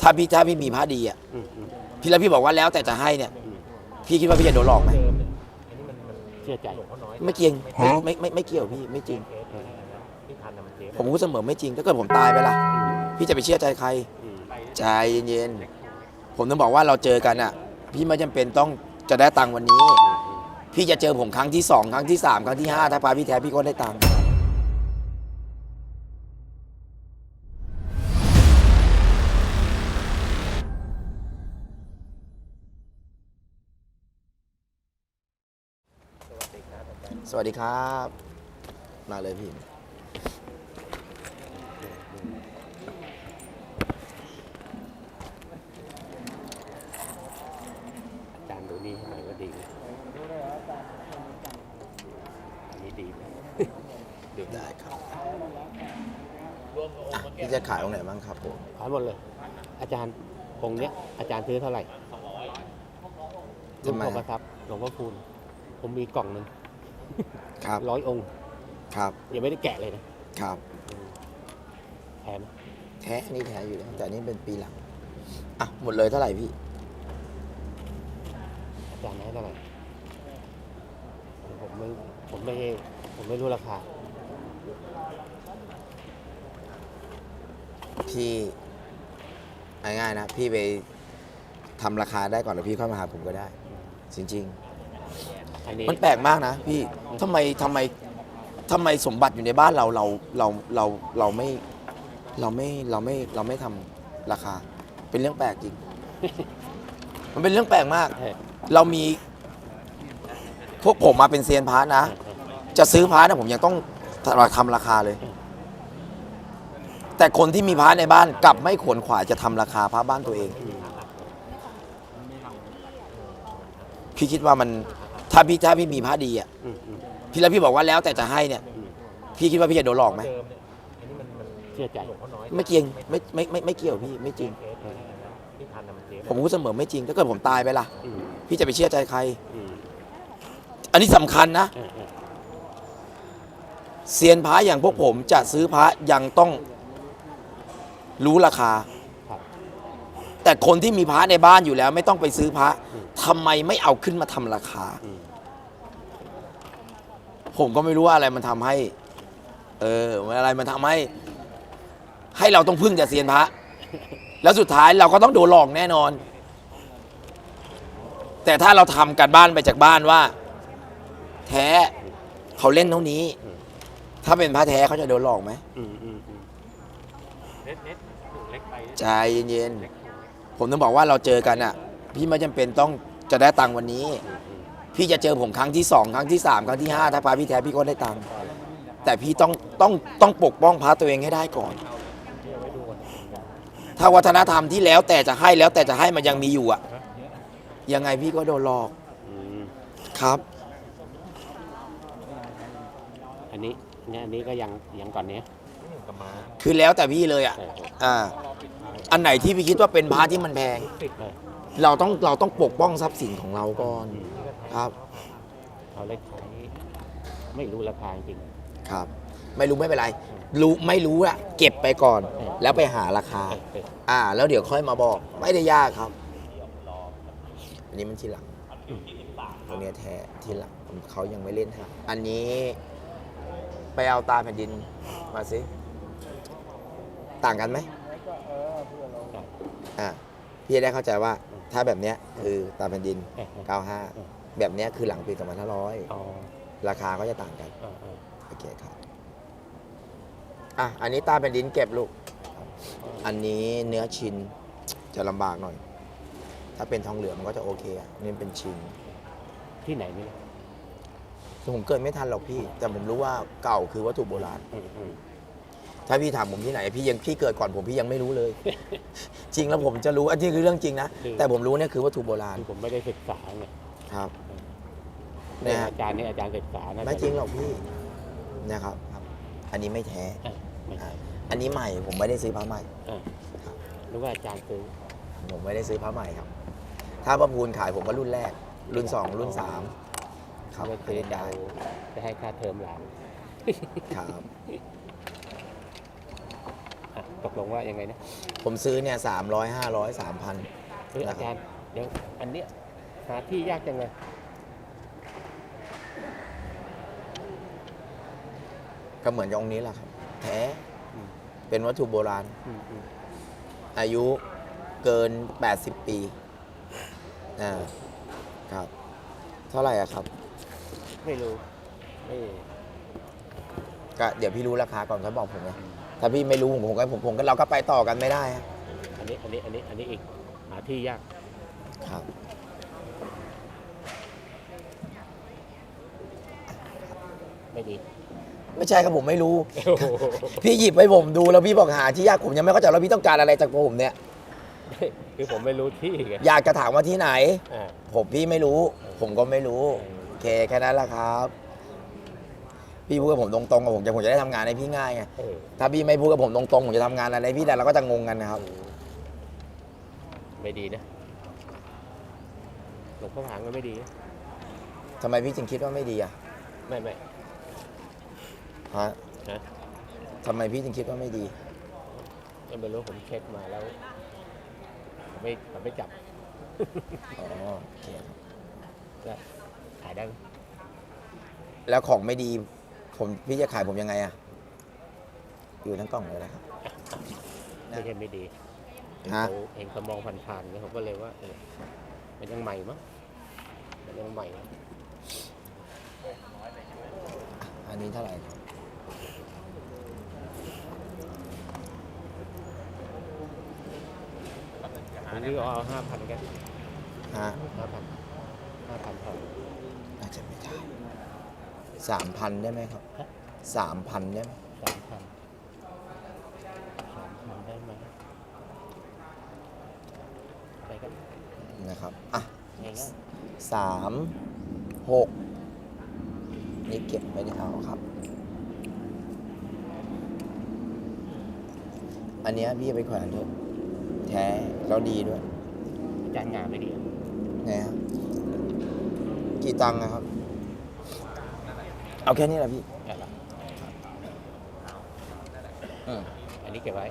ถ้าพี่ถ้าพี่มีพระดีอะอืมอืมพี่แล้วพี่บอกว่าแล้วแต่จะให้เนี่ยอืมพี่คิดว่าพี่จะโดนหลอกไหมเชื่อใจไม่เกี่ยงไม่ไม่ไม่ไม่เกี่ยวพี่ไม่จริงเออผมพูดเสมอไม่จริงถ้าเกิดผมตายไปล่ะ พี่จะไปเชื่อใจใครอืมใจเย็นๆผมต้องบอกว่าเราเจอกันอะ พี่ไม่จำเป็นต้องจะได้ตังค์วันนี้ พี่จะเจอผมครั้งที่สองครั้งที่สามครั้งที่ห้าถ้าพาพี่แท้พี่ก็ได้ตังค์ สวัสดีครับ มาเลยพี่อาจารย์ดูนี่ให้หน่อยว่าดีไหมอันนี้ดีไหม ดูได้ครับอะพี่จะขายตรงไหนบ้างครับผมขายหมดเลย อาจารย์องค์เนี้ยอาจารย์ซื้อเท่าไหร่รุ่นทำไมพ่อประทับหลวงพ่อคูณผมมีกล่องหนึ่ง ครับ ร้อยองค์ครับยังไม่ได้แกะเลยนะครับแถมแท้อันนี้แท้อยู่แล้วแต่อันนี้เป็นปีหลังอะหมดเลยเท่าไหร่พี่ อาจารย์ให้เท่าไหร่ผมไม่ผมไม่ผมไม่รู้ราคาพี่ง่ายๆนะ พี่ไปทำราคาได้ก่อนแล้วพี่ค่อยมาหาผมก็ได้ จริง อันนี้ๆมันแปลกมากนะพี่ทำไมทำไมทำไมสมบัติอยู่ในบ้านเราเราเราเราเราไม่เราไม่เราไม่เราไม่ทำราคา เป็นเรื่องแปลกจริง มันเป็นเรื่องแปลกมากเออเรามี พวกผมมาเป็นเซียนพาร์ทนะ จะซื้อพาร์ทนะผมยังต้องทำราคาเลย แต่คนที่มีพาร์ทในบ้านกลับไม่ขวนขวายจะทำราคาพระบ้านตัวเองอืมพี่คิดว่ามัน ถ้าพี่ถ้าพี่มีพระดีอะอืมอืมพี่แล้วพี่บอกว่าแล้วแต่จะให้เนี่ยอืมพี่คิดว่าพี่จะโดนหลอกไหมเชื่อใจไม่เกี่ยงไม่ไม่ไม่ไม่เกี่ยวพี่ไม่จริงเออผมพูดเสมอไม่จริงถ้าเกิดผมตายไปล่ะ อืมพี่จะไปเชื่อใจใคร อืมอันนี้สำคัญนะ เออเออเซียนพระอย่างพวกผมจะซื้อพระยังต้องรู้ราคา ครับแต่คนที่มีพระในบ้านอยู่แล้ว ไม่ต้องไปซื้อพระ ทำไมไม่เอาขึ้นมาทำราคา ผมก็ไม่รู้ว่าอะไรมันทำให้ เอออะไรมันทำให้ ให้เราต้องพึ่งแต่เซียนพระ แล้วสุดท้ายเราก็ต้องโดนหลอกแน่นอน แต่ถ้าเราทำกันบ้านไปจากบ้านว่า แท้เขาเล่นเท่านี้ ถ้าเป็นพระแท้เขาจะโดนหลอกไหมอืมอืมอืมใจเย็นๆ ผมต้องบอกว่าเราเจอกันอะ พี่ไม่จำเป็นต้อง จะได้ตังค์วันนี้ พี่จะเจอผมครั้งที่สองครั้งที่สามครั้งที่ห้าถ้าพาพี่แท้พี่ก็ได้ตังค์แต่พี่ต้องต้องต้องปกป้องพระตัวเองให้ได้ก่อน ถ้าวัฒนธรรมที่แล้วแต่จะให้แล้วแต่จะให้มันยังมีอยู่อะยังไงพี่ก็โดนหลอกอืมครับ อันนี้เนี่ยอันนี้ก็ยังยังก่อนเนี้ยคือแล้วแต่พี่เลยอะเออเอออ่า อันไหนที่พี่คิดว่าเป็นพระที่มันแพง เออ เราต้องเราต้องปกป้องทรัพย์สินของเราก่อนอืมครับเขาเล็กขายไม่รู้ราคาจริงครับ ไม่รู้ไม่เป็นไร รู้ไม่รู้อะเก็บไปก่อนเออแล้วไปหาราคาเออเอออ่า แล้วเดี๋ยวค่อยมาบอก ไม่ได้ยากครับ อันนี้มันทีหลังตัวเนี้ยแท้ทีหลังเขายังไม่เล่นฮะอันนี้ไปเอาตาแผ่นดินมาสิ ต่างกันไหมอ่า พี่จะได้เข้าใจว่าถ้าแบบเนี้ยคือตาแผ่นดินเออเออ95 แบบเนี้ยคือหลังปีอ๋อ2500 ราคาก็จะต่างกันเออเออโอเคครับอะอันนี้ตาเป็นดินเก็บลูก อันนี้เนื้อชิ้นจะลำบากหน่อย ถ้าเป็นทองเหลืองมันก็จะโอเคอะนี่เป็นชิ้นที่ไหนนี่ผมเกิดไม่ทันหรอกพี่ แต่ผมรู้ว่าเก่าคือวัตถุโบราณอืมอืม ถ้าพี่ถามผมที่ไหน พี่ยังพี่เกิดก่อนผมพี่ยังไม่รู้เลย จริงแล้วผมจะรู้อันนี้คือเรื่องจริงนะแต่ผมรู้เนี่ยคือวัตถุโบราณคือผมไม่ได้ศึกษาไงครับแต่นะฮะ อาจารย์นี่อาจารย์ศึกษานะไม่จริงหรอกพี่นะครับ อันนี้ไม่แท้เออไม่ใช่อันนี้ใหม่ผมไม่ได้ซื้อพระใหม่เออหรือว่าอาจารย์ซื้อผมไม่ได้ซื้อพระใหม่ครับ ถ้าพระพูนขายผมก็รุ่นแรก รุ่นสองรุ่นสามครับไม่ไม่ซื้อได้เดาจะให้ค่าเทอมหลานครับอะ ตกลงว่ายังไงนะผมซื้อเนี่ยสามร้อยห้าร้อยสามพันเฮ้ยนะอาครับจารย์เดี๋ยวอันเนี้ยหาที่ยากจังเลยก็เหมือนกับองค์นี้แหละครับ แท้อืมเป็นวัตถุโบราณ อืมอืมอายุเกิน 80 ปีอ่าครับ เท่าไหร่อะครับ ไม่รู้ไม่ก็เดี๋ยวพี่รู้ราคาก่อนเขาบอกผมไง ถ้าพี่ไม่รู้ผมผมก็ผมผมก็เราก็ไปต่อกันไม่ได้อะอันนี้อันนี้อันนี้อันนี้อีกหาที่ยาก ครับไม่ดีไม่ใช่ครับผมไม่รู้ โอ้โหพี่หยิบให้ผมดูแล้วพี่บอกหาที่ยากผมยังไม่เข้าใจแล้วพี่ต้องการอะไรจากผมเนี่ย คือผมไม่รู้ที่ไงอยากจะถามว่าที่ไหน อ่าผมพี่ไม่รู้ ผมก็ไม่รู้ โอเคแค่นั้นแหละครับ พี่พูดกับผมตรงๆกับผมจะผมจะได้ทำงานให้พี่ง่ายไงเออถ้าพี่ไม่พูดกับผมตรงๆผมจะทำงานอะไรให้พี่ได้เราก็จะงงกันนะครับไม่ดีนะหลวงพ่อหางก็ไม่ดีนะทำไมพี่จึงคิดว่าไม่ดีอะไม่ไม่ฮะฮะทำไมพี่จึงคิดว่าไม่ดี ไม่รู้ผมเช็คมาแล้วผมไม่ผมไม่จับอ๋อโอเคครับก็ขายได้ไหมแล้วของไม่ดี ผมพี่จะขายผมยังไงอะอยู่ทั้งกล่องเลยนะครับ ไม่ใช่ไม่ดีเห็นฮะ เขาเห็นเขามองผ่านๆเนี่ยผมก็เลยว่าเออมันยังใหม่มั้งมันยังใหม่นะอันนี้เท่าไหร่ครับผมนี่ก็เอาห้าพันกันฮะห้าพันห้าพันพอน่าจะไม่ได้ สามพันได้ไหมครับสามพันได้ไหมสามพันสามพันได้ไหมไปกันนะครับอะง่ายสามหกนี่เก็บไม่ได้เอาครับ อันเนี้ยพี่จะไปแขวนเถอะแท้แล้วดีด้วยๆอาจารย์งานไม่ดีอะไงครับกี่ตังค์นะครับ เอาแค่นี้แหละพี่ได้ละอืมอันนี้เก็บไว้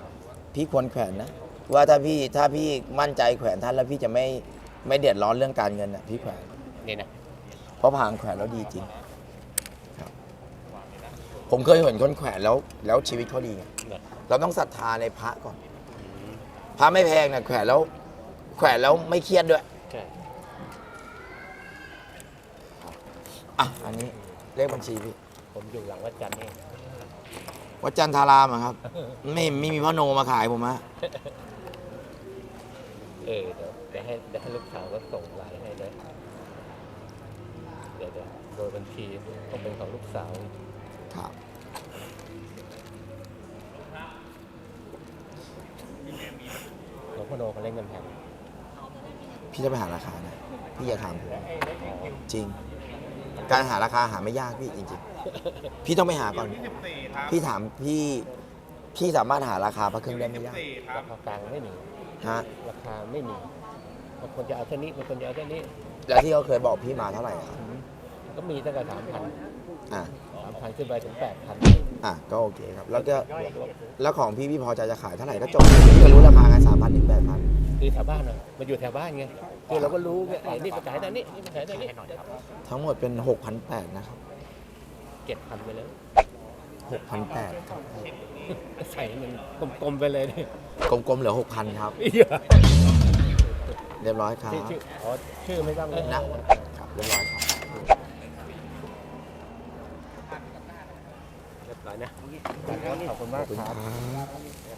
พี่ควรแขวนนะ ว่าถ้าพี่ถ้าพี่มั่นใจแขวนท่านแล้วพี่จะไม่ไม่เดือดร้อนเรื่องการเงินอะพี่แขวนนี่นะ เพราะผางแขวนแล้วดีจริงครับผมเคยเห็นคนแขวนแล้ว แล้วชีวิตเขาดีไงเนี่ยเราต้องศรัทธาในพระก่อนอืมพระไม่แพงนะแขวนแล้ว แขวนแล้วไม่เครียดด้วย ใช่ อะ อันนี้ เลขบัญชีพี่ผมอยู่หลังวัดจันทร์เองวัดจันทรามอะครับ ไม่ไม่มีพ่อโนมาขายผมอะเออเดี๋ยวเดี๋ยวให้เดี๋ยวให้ลูกสาวก็ส่งไลน์ให้เลยเดี๋ยวเดี๋ยวโดยบัญชีต้องเป็นของลูกสาวครับหลวงพ่อโนเขาเล่นเงินแพงพี่จะไปหาราคานะพี่อย่าถามผมจริง การหาราคาหาไม่ยากพี่จริงๆ พี่ต้องไปหาก่อนพี่ถามพี่พี่สามารถหาราคาพระเครื่องได้ไม่ยากราคากลางไม่มีฮะราคาไม่มีบางคนจะเอาเท่านี้บางคนจะเอาเท่านี้แล้วที่เขาเคยบอกพี่มาเท่าไหร่อะครับก็มีตั้งแต่สามพันอะสามพันขึ้นไปถึงแปดพันอะก็โอเคครับ แล้วก็แล้วของพี่พี่พอใจจะขายเท่าไหร่ก็จบพี่ก็รู้ราคาไงสามพันถึงแปดพันคือแถวบ้านเนอะมันอยู่แถวบ้านไง คือเราก็รู้ไงไอ้นี่ไปขายตอนนี้นี่ไปขายตอนนี้ทั้งหมดเป็นหกพันแปดนะครับเจ็ดพันไปเลยหกพันแปดครับใส่มันกลมๆไปเลยเนี่ยกลมๆเหลือหกพันครับเรียบร้อยครับชื่อชื่ออ๋อชื่อไม่ต้องเลยนะครับเรียบร้อยครับเรียบร้อยนะขอบคุณมากขอบคุณคครัรับ บ